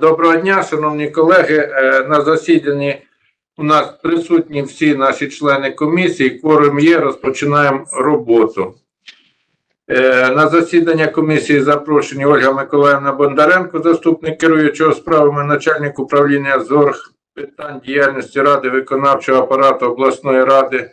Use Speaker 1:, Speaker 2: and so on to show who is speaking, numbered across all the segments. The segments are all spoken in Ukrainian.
Speaker 1: Доброго дня, шановні колеги. Е, На засіданні у нас присутні всі наші члени комісії. Кворум є, розпочинаємо роботу. Е, На засідання комісії запрошені Ольга Миколаївна Бондаренко, заступник керуючого справами начальник управління з питань діяльності Ради виконавчого апарату обласної ради.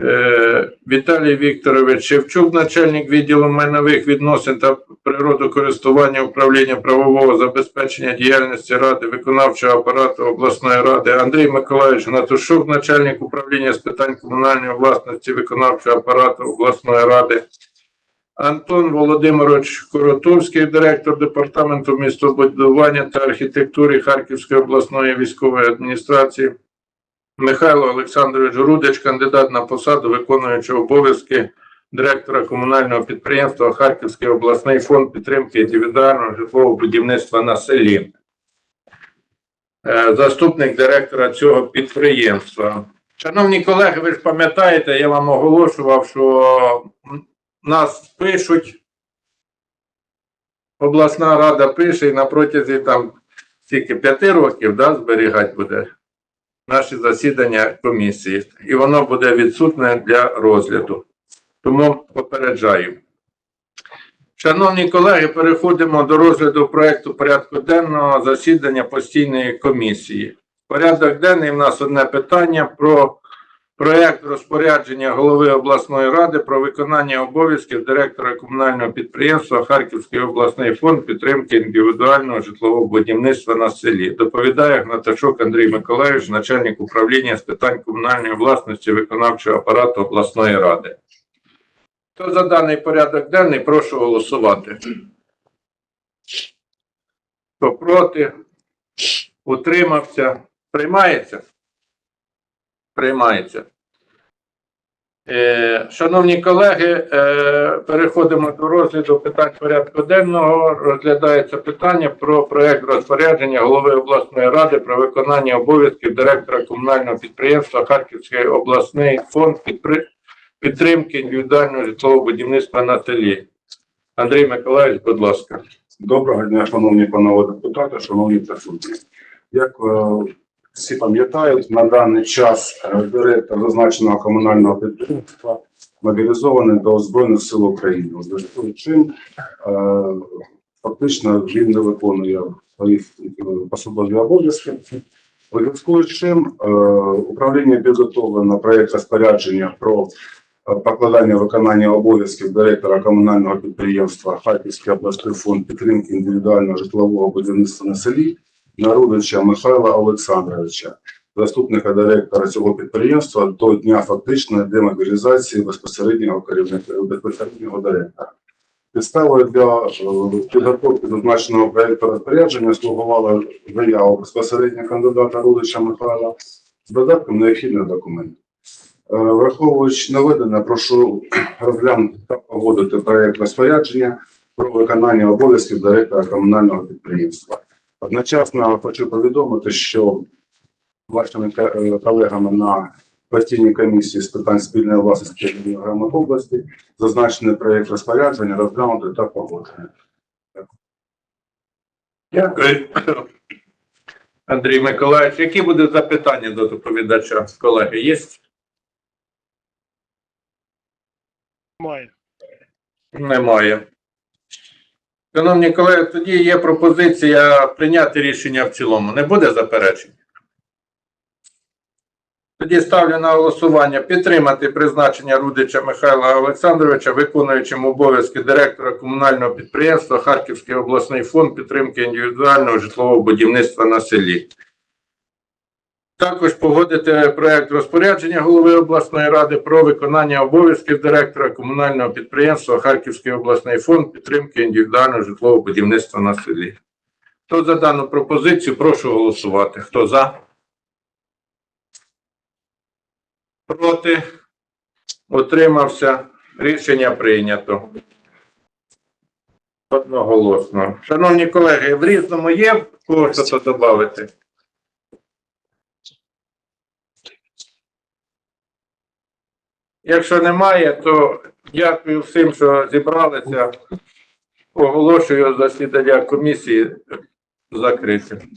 Speaker 1: Е, Віталій Вікторович Шевчук, начальник відділу майнових відносин та природокористування управління правового забезпечення діяльності Ради виконавчого апарату обласної ради, Андрій Миколаївич Гнатушук, начальник управління з питань комунальної власності виконавчого апарату обласної ради, Антон Володимирович Коротовський, директор департаменту містобудування та архітектури Харківської обласної військової адміністрації, Михайло Олександрович Рудич, кандидат на посаду виконуючого обов'язки директора комунального підприємства Харківський обласний фонд підтримки індивідуального житлового будівництва на селі. Е, Заступник директора цього підприємства. Шановні колеги, ви ж пам'ятаєте, я вам оголошував, що нас пишуть. Обласна рада пише і на протязі там тільки п'яти років да, зберігати буде наші засідання комісії, і воно буде відсутне для розгляду. Тому попереджаю. Шановні колеги, переходимо до розгляду проекту порядку денного засідання постійної комісії. Порядок денний в нас одне питання про проект розпорядження голови обласної ради про виконання обов'язків директора комунального підприємства Харківський обласний фонд підтримки індивідуального житлового будівництва на селі. Доповідає Гнаташук Андрій Миколаївич, начальник управління з питань комунальної власності виконавчого апарату обласної ради. Хто за даний порядок денний, прошу голосувати. Хто проти? Утримався? Приймається? Приймається. Е, Шановні колеги, е, переходимо до розгляду питань порядку денного. Розглядається питання про проект розпорядження голови обласної ради про виконання обов'язків директора комунального підприємства Харківський обласний фонд підпри- підтримки індивідуального житлового будівництва на селі. Андрій Миколаївич, будь ласка.
Speaker 2: Доброго дня, шановні панове депутати, шановні присутні. Як е, всі пам'ятають, на даний час директор зазначеного комунального підприємства мобілізований до Збройних сил України. Зв'язку чим е, фактично він не виконує своїх посадові обов'язки. Зв'язку з чим е, управління підготовлено проєкт розпорядження про е, покладання виконання обов'язків директора комунального підприємства Харківський обласний фонд підтримки індивідуального житлового будівництва на селі Народича Михайла Олександровича, заступника директора цього підприємства до дня фактичної демобілізації безпосереднього керівника безпосереднього директора. Підставою для е, підготовки зазначеного проєкту розпорядження слугувала заява безпосередньо кандидата Рудича Михайла з додатком необхідних документів. Е, Враховуючи наведене, прошу розглянути та погодити проєкт розпорядження про виконання обов'язків директора комунального підприємства. Одночасно хочу повідомити, що вашими е, колегами на постійній комісії з питань спільної власності громад області зазначений проєкт розпорядження розглянути та погодити.
Speaker 1: Дякую. Андрій Миколаївич, які будуть запитання до доповідача? Колеги, є?
Speaker 3: Має.
Speaker 1: Немає. Шановні колеги, тоді є пропозиція прийняти рішення в цілому. Не буде заперечень? Тоді ставлю на голосування підтримати призначення Рудича Михайла Олександровича, виконуючим обов'язки директора комунального підприємства Харківський обласний фонд підтримки індивідуального житлового будівництва на селі. Також погодити проект розпорядження голови обласної ради про виконання обов'язків директора комунального підприємства Харківський обласний фонд підтримки індивідуального житлового будівництва на селі. Хто за дану пропозицію, прошу голосувати. Хто за? Проти? Утримався? Рішення прийнято. Одноголосно. Шановні колеги, в різному є кого що додати? Якщо немає, то дякую всім, що зібралися. Оголошую засідання комісії закрите.